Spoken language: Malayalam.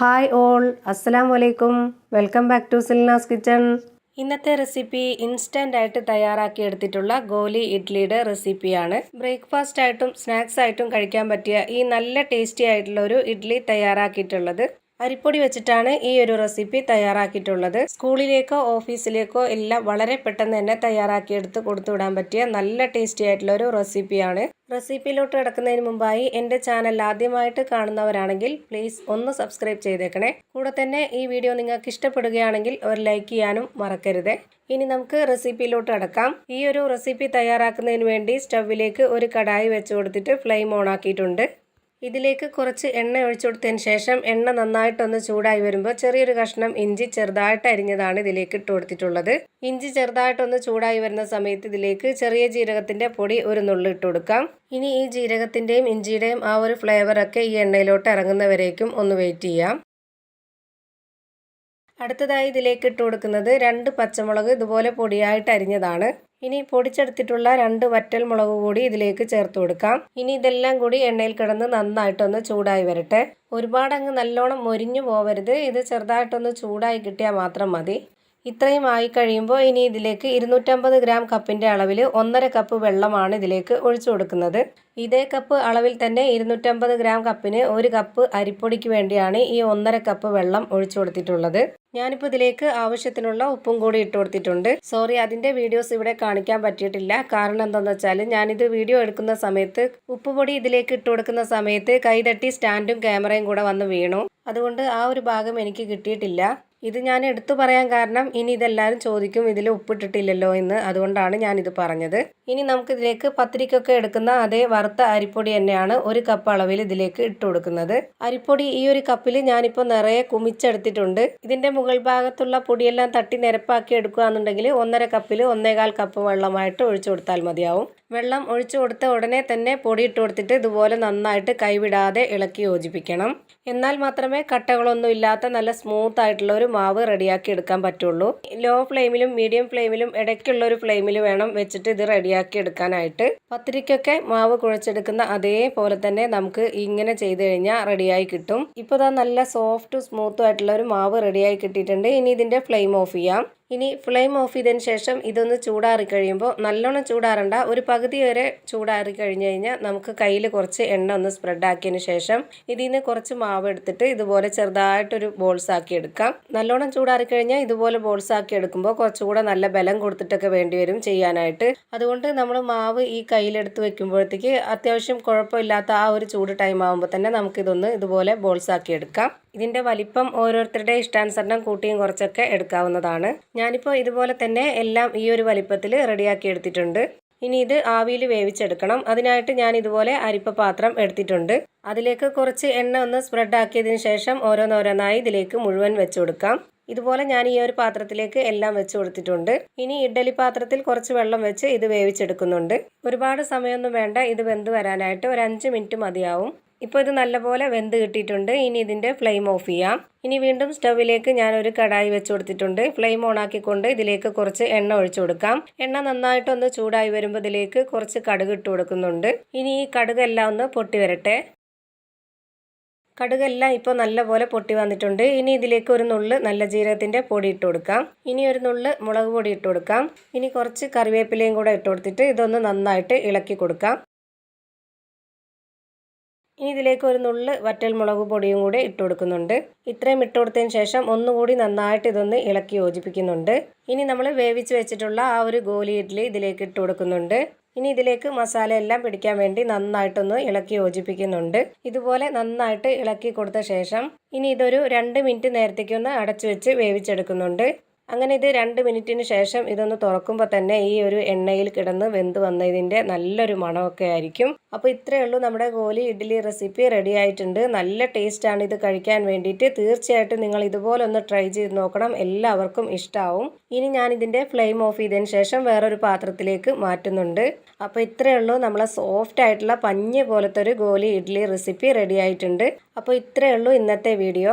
ഹായ് ഓൾ അസ്സലാം വലൈക്കും welcome back to Silnas kitchen ഇന്നത്തെ റെസിപ്പി ഇൻസ്റ്റന്റ് ആയിട്ട് തയ്യാറാക്കി എടുത്തിട്ടുള്ള ഗോലി ഇഡ്ലിയുടെ റെസിപ്പിയാണ് ബ്രേക്ക്ഫാസ്റ്റ് ആയിട്ടും സ്നാക്സ് ആയിട്ടും കഴിക്കാൻ പറ്റിയ ഈ നല്ല ടേസ്റ്റി ആയിട്ടുള്ള ഒരു ഇഡ്ലി തയ്യാറാക്കിയിട്ടുള്ളത്. അരിപ്പൊടി വെച്ചിട്ടാണ് ഈ ഒരു റെസിപ്പി തയ്യാറാക്കിയിട്ടുള്ളത്. സ്കൂളിലേക്കോ ഓഫീസിലേക്കോ എല്ലാം വളരെ പെട്ടെന്ന് തന്നെ തയ്യാറാക്കിയെടുത്ത് കൊടുത്തുവിടാൻ പറ്റിയ നല്ല ടേസ്റ്റി ആയിട്ടുള്ള ഒരു റെസിപ്പിയാണ്. റെസിപ്പിയിലോട്ട് കിടക്കുന്നതിന് മുമ്പായി എന്റെ ചാനൽ ആദ്യമായിട്ട് കാണുന്നവരാണെങ്കിൽ പ്ലീസ് ഒന്ന് സബ്സ്ക്രൈബ് ചെയ്തേക്കണേ. കൂടെ തന്നെ ഈ വീഡിയോ നിങ്ങൾക്ക് ഇഷ്ടപ്പെടുകയാണെങ്കിൽ ഒരു ലൈക്ക് ചെയ്യാനും മറക്കരുത്. ഇനി നമുക്ക് റെസിപ്പിയിലോട്ട് അടക്കാം. ഈ ഒരു റെസിപ്പി തയ്യാറാക്കുന്നതിന് വേണ്ടി സ്റ്റവിലേക്ക് ഒരു കടായി വെച്ച് കൊടുത്തിട്ട് ഫ്ലെയിം ഓൺ ആക്കിയിട്ടുണ്ട്. ഇതിലേക്ക് കുറച്ച് എണ്ണ ഒഴിച്ചു കൊടുത്തതിന് ശേഷം എണ്ണ നന്നായിട്ടൊന്ന് ചൂടായി വരുമ്പോൾ ചെറിയൊരു കഷ്ണം ഇഞ്ചി ചെറുതായിട്ട് അരിഞ്ഞതാണ് ഇതിലേക്ക് ഇട്ട് കൊടുത്തിട്ടുള്ളത്. ഇഞ്ചി ചെറുതായിട്ടൊന്ന് ചൂടായി വരുന്ന സമയത്ത് ഇതിലേക്ക് ചെറിയ ജീരകത്തിന്റെ പൊടി ഒരു നുള്ളി ഇട്ട് കൊടുക്കാം. ഇനി ഈ ജീരകത്തിന്റെയും ഇഞ്ചിയുടെയും ആ ഒരു ഫ്ലേവറൊക്കെ ഈ എണ്ണയിലോട്ട് ഇറങ്ങുന്നവരേക്കും ഒന്ന് വെയിറ്റ് ചെയ്യാം. അടുത്തതായി ഇതിലേക്ക് ഇട്ട് കൊടുക്കുന്നത് രണ്ട് പച്ചമുളക് ഇതുപോലെ പൊടിയായിട്ട് അരിഞ്ഞതാണ്. ഇനി പൊടിച്ചെടുത്തിട്ടുള്ള രണ്ട് വറ്റൽ മുളക് കൂടി ഇതിലേക്ക് ചേർത്ത് കൊടുക്കാം. ഇനി ഇതെല്ലാം കൂടി എണ്ണയിൽ കിടന്ന് നന്നായിട്ടൊന്ന് ചൂടായി വരട്ടെ. ഒരുപാട് അങ്ങ് നല്ലോണം മൊരിഞ്ഞു പോവരുത്. ഇത് ചെറുതായിട്ടൊന്ന് ചൂടായി കിട്ടിയാൽ മാത്രം മതി. ഇത്രയും ആയി കഴിയുമ്പോൾ ഇനി ഇതിലേക്ക് ഇരുന്നൂറ്റമ്പത് ഗ്രാം കപ്പിന്റെ അളവിൽ ഒന്നര കപ്പ് വെള്ളമാണ് ഇതിലേക്ക് ഒഴിച്ചു കൊടുക്കുന്നത്. ഇതേ കപ്പ് അളവിൽ തന്നെ ഇരുന്നൂറ്റമ്പത് ഗ്രാം കപ്പിന് ഒരു കപ്പ് അരിപ്പൊടിക്ക് വേണ്ടിയാണ് ഈ ഒന്നര കപ്പ് വെള്ളം ഒഴിച്ചു കൊടുത്തിട്ടുള്ളത്. ഞാനിപ്പോൾ ഇതിലേക്ക് ആവശ്യത്തിനുള്ള ഉപ്പും കൂടി ഇട്ട് കൊടുത്തിട്ടുണ്ട്. സോറി അതിന്റെ വീഡിയോസ് ഇവിടെ കാണിക്കാൻ പറ്റിയിട്ടില്ല. കാരണം എന്താണെന്ന് വെച്ചാൽ ഞാനിത് വീഡിയോ എടുക്കുന്ന സമയത്ത് ഉപ്പുപൊടി ഇതിലേക്ക് ഇട്ട് കൊടുക്കുന്ന സമയത്ത് കൈതട്ടി സ്റ്റാൻഡും ക്യാമറയും കൂടെ വന്ന് വീണു. അതുകൊണ്ട് ആ ഒരു ഭാഗം എനിക്ക് കിട്ടിയിട്ടില്ല. ഇത് ഞാൻ എടുത്തു പറയാൻ കാരണം ഇനി ഇതെല്ലാവരും ചോദിക്കും ഇതിൽ ഉപ്പിട്ടിട്ടില്ലല്ലോ എന്ന് അതുകൊണ്ടാണ് ഞാൻ ഇത് പറഞ്ഞത്. ഇനി നമുക്ക് ഇതിലേക്ക് പത്തിരിക്കൊക്കെ എടുക്കുന്ന അതേ വറുത്ത അരിപ്പൊടി തന്നെയാണ് ഒരു കപ്പ് അളവിൽ ഇതിലേക്ക് ഇട്ട് കൊടുക്കുന്നത്. അരിപ്പൊടി ഈ ഒരു കപ്പിൽ ഞാനിപ്പോൾ നിറയെ കുമിച്ചെടുത്തിട്ടുണ്ട്. ഇതിന്റെ മുകൾ ഭാഗത്തുള്ള പൊടിയെല്ലാം തട്ടി നിരപ്പാക്കി എടുക്കുകയാണെന്നുണ്ടെങ്കിൽ ഒന്നര കപ്പിൽ ഒന്നേകാൽ കപ്പ് വെള്ളമായിട്ട് ഒഴിച്ചു കൊടുത്താൽ മതിയാവും. വെള്ളം ഒഴിച്ചു കൊടുത്ത ഉടനെ തന്നെ പൊടി ഇട്ട് കൊടുത്തിട്ട് ഇതുപോലെ നന്നായിട്ട് കൈവിടാതെ ഇളക്കി യോജിപ്പിക്കണം. എന്നാൽ മാത്രമേ കട്ടകളൊന്നും ഇല്ലാത്ത നല്ല സ്മൂത്ത് ആയിട്ടുള്ള ഒരു മാവ് റെഡിയാക്കി എടുക്കാൻ പറ്റുള്ളൂ. ലോ ഫ്ലെയിമിലും മീഡിയം ഫ്ലെയിമിലും ഇടയ്ക്കുള്ള ഒരു ഫ്ലെയിമിൽ വേണം വെച്ചിട്ട് ഇത് റെഡിയാക്കി എടുക്കാനായിട്ട്. പത്തിരിക്കൊക്കെ മാവ് കുഴച്ചെടുക്കുന്ന അതേപോലെ തന്നെ നമുക്ക് ഇങ്ങനെ ചെയ്ത് കഴിഞ്ഞാൽ റെഡിയായി കിട്ടും. ഇപ്പോൾ നല്ല സോഫ്റ്റ് സ്മൂത്തും ആയിട്ടുള്ള ഒരു മാവ് റെഡിയായി കിട്ടിയിട്ടുണ്ട്. ഇനി ഇതിന്റെ ഫ്ലെയിം ഓഫ് ചെയ്യാം. ഇനി ഫ്ലെയിം ഓഫ് ചെയ്തതിന് ശേഷം ഇതൊന്ന് ചൂടാറി കഴിയുമ്പോൾ നല്ലോണം ചൂടാറണ്ട. ഒരു പകുതി വരെ ചൂടാറി കഴിഞ്ഞ് കഴിഞ്ഞാൽ നമുക്ക് കയ്യിൽ കുറച്ച് എണ്ണ ഒന്ന് സ്പ്രെഡ് ആക്കിയതിന് ശേഷം ഇതിൽ നിന്ന് കുറച്ച് മാവ് എടുത്തിട്ട് ഇതുപോലെ ചെറുതായിട്ടൊരു ബോൾസ് ആക്കി എടുക്കാം. നല്ലോണം ചൂടാറി കഴിഞ്ഞാൽ ഇതുപോലെ ബോൾസ് ആക്കി എടുക്കുമ്പോൾ കുറച്ചുകൂടെ നല്ല ബലം കൊടുത്തിട്ടൊക്കെ വേണ്ടി വരും ചെയ്യാനായിട്ട്. അതുകൊണ്ട് നമ്മൾ മാവ് ഈ കയ്യിലെടുത്ത് വെക്കുമ്പോഴത്തേക്ക് അത്യാവശ്യം കുഴപ്പമില്ലാത്ത ആ ഒരു ചൂട് ടൈം ആകുമ്പോൾ തന്നെ നമുക്കിതൊന്ന് ഇതുപോലെ ബോൾസ് ആക്കി എടുക്കാം. ഇതിന്റെ വലിപ്പം ഓരോരുത്തരുടെ ഇഷ്ടാനുസരണം കൂട്ടിയും കുറച്ചൊക്കെ എടുക്കാവുന്നതാണ്. ഞാനിപ്പോൾ ഇതുപോലെ തന്നെ എല്ലാം ഈ ഒരു വലിപ്പത്തിൽ റെഡിയാക്കി എടുത്തിട്ടുണ്ട്. ഇനി ഇത് ആവിയിൽ വേവിച്ചെടുക്കണം. അതിനായിട്ട് ഞാൻ ഇതുപോലെ അരിപ്പ പാത്രം എടുത്തിട്ടുണ്ട്. അതിലേക്ക് കുറച്ച് എണ്ണ ഒന്ന് സ്പ്രെഡ് ആക്കിയതിന് ശേഷം ഓരോന്നോരോന്നായി ഇതിലേക്ക് മുഴുവൻ വെച്ചു കൊടുക്കാം. ഇതുപോലെ ഞാൻ ഈ ഒരു പാത്രത്തിലേക്ക് എല്ലാം വെച്ച് കൊടുത്തിട്ടുണ്ട്. ഇനി ഇഡ്ഡലി പാത്രത്തിൽ കുറച്ച് വെള്ളം വെച്ച് ഇത് വേവിച്ചെടുക്കുന്നുണ്ട്. ഒരുപാട് സമയമൊന്നും വേണ്ട. ഇത് വെന്ത് വരാനായിട്ട് ഒരു അഞ്ച് മിനിറ്റ് മതിയാവും. ഇപ്പോൾ ഇത് നല്ലപോലെ വെന്ത് കിട്ടിയിട്ടുണ്ട്. ഇനി ഇതിന്റെ ഫ്ലെയിം ഓഫ് ചെയ്യാം. ഇനി വീണ്ടും സ്റ്റൗവിലേക്ക് ഞാനൊരു കടായി വെച്ച് കൊടുത്തിട്ടുണ്ട്. ഫ്ലെയിം ഓൺ ആക്കിക്കൊണ്ട് ഇതിലേക്ക് കുറച്ച് എണ്ണ ഒഴിച്ചു കൊടുക്കാം. എണ്ണ നന്നായിട്ടൊന്ന് ചൂടായി വരുമ്പോൾ ഇതിലേക്ക് കുറച്ച് കടുക് ഇട്ട് കൊടുക്കുന്നുണ്ട്. ഇനി ഈ കടുകെല്ലാം ഒന്ന് പൊട്ടി വരട്ടെ. കടുകെല്ലാം ഇപ്പോൾ നല്ലപോലെ പൊട്ടി വന്നിട്ടുണ്ട്. ഇനി ഇതിലേക്ക് ഒരു നുള്ള് നല്ല ജീരകത്തിന്റെ പൊടി ഇട്ട് കൊടുക്കാം. ഇനി ഒരു നുള്ള് മുളക് പൊടി ഇട്ട് കൊടുക്കാം. ഇനി കുറച്ച് കറിവേപ്പിലയും കൂടെ ഇട്ട് കൊടുത്തിട്ട് ഇതൊന്ന് നന്നായിട്ട് ഇളക്കി കൊടുക്കാം. ഇനി ഇതിലേക്ക് ഒരു നുള്ള് വറ്റൽ മുളക് പൊടിയും കൂടി ഇട്ട് കൊടുക്കുന്നുണ്ട്. ഇത്രയും ഇട്ട് കൊടുത്തതിന് ശേഷം ഒന്നുകൂടി നന്നായിട്ട് ഇതൊന്ന് ഇളക്കി യോജിപ്പിക്കുന്നുണ്ട്. ഇനി നമ്മൾ വേവിച്ച് വെച്ചിട്ടുള്ള ആ ഒരു ഗോലി ഇഡ്ഡലി ഇതിലേക്ക് ഇട്ട് കൊടുക്കുന്നുണ്ട്. ഇനി ഇതിലേക്ക് മസാല എല്ലാം പിടിക്കാൻ വേണ്ടി നന്നായിട്ടൊന്ന് ഇളക്കി യോജിപ്പിക്കുന്നുണ്ട്. ഇതുപോലെ നന്നായിട്ട് ഇളക്കി കൊടുത്ത ശേഷം ഇനി ഇതൊരു രണ്ട് മിനിറ്റ് നേരത്തേക്കൊന്ന് അടച്ചു വെച്ച് വേവിച്ചെടുക്കുന്നുണ്ട്. അങ്ങനെ ഇത് രണ്ട് മിനിറ്റിന് ശേഷം ഇതൊന്ന് തുറക്കുമ്പോൾ തന്നെ ഈ ഒരു എണ്ണയിൽ കിടന്ന് വെന്ത് വന്നതിന്റെ നല്ലൊരു മണമൊക്കെ ആയിരിക്കും. അപ്പോൾ ഇത്രയേ ഉള്ളൂ നമ്മുടെ ഗോലി ഇഡ്ഡലി റെസിപ്പി റെഡി ആയിട്ടുണ്ട്. നല്ല ടേസ്റ്റാണ് ഇത് കഴിക്കാൻ വേണ്ടിയിട്ട്. തീർച്ചയായിട്ടും നിങ്ങൾ ഇതുപോലെ ഒന്ന് ട്രൈ ചെയ്ത് നോക്കണം. എല്ലാവർക്കും ഇഷ്ടമാവും ഇനി ഞാൻ ഇതിന്റെ ഫ്ലെയിം ഓഫ് ചെയ്തതിന് ശേഷം വേറൊരു പാത്രത്തിലേക്ക് മാറ്റുന്നുണ്ട്. അപ്പോൾ ഇത്രയേ ഉള്ളൂ. നമ്മളെ സോഫ്റ്റ് ആയിട്ടുള്ള പഞ്ഞ് പോലത്തെ ഒരു ഗോലി ഇഡ്ഡലി റെസിപ്പി റെഡി ആയിട്ടുണ്ട്. അപ്പോൾ ഇത്രയേ ഉള്ളൂ ഇന്നത്തെ വീഡിയോ